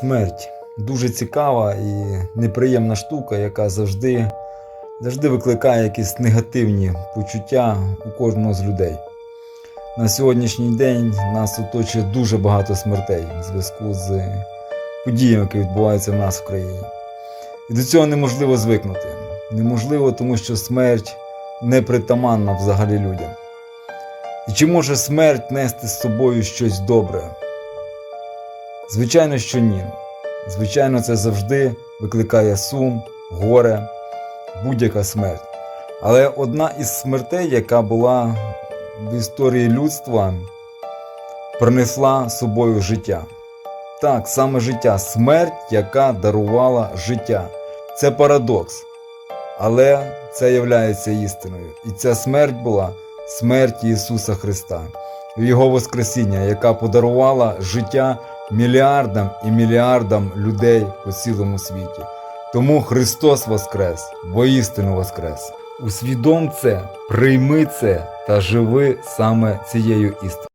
Смерть дуже цікава і неприємна штука, яка завжди, завжди викликає якісь негативні почуття у кожного з людей. На сьогоднішній день нас оточує дуже багато смертей в зв'язку з подіями, які відбуваються в нас в країні. І до цього неможливо звикнути. Неможливо, тому що смерть непритаманна взагалі людям. І чи може смерть нести з собою щось добре? Звичайно, що ні. Звичайно, це завжди викликає сум, горе, будь-яка смерть. Але одна із смертей, яка була в історії людства, принесла собою життя. Так, саме життя, смерть, яка дарувала життя. Це парадокс. Але це являється істиною. І ця смерть була смерть Ісуса Христа, Його Воскресіння, яка подарувала життя мільярдам і мільярдам людей по цілому світі. Тому Христос Воскрес, воістину Воскрес. Усвідом це, прийми це та живи саме цією істиною.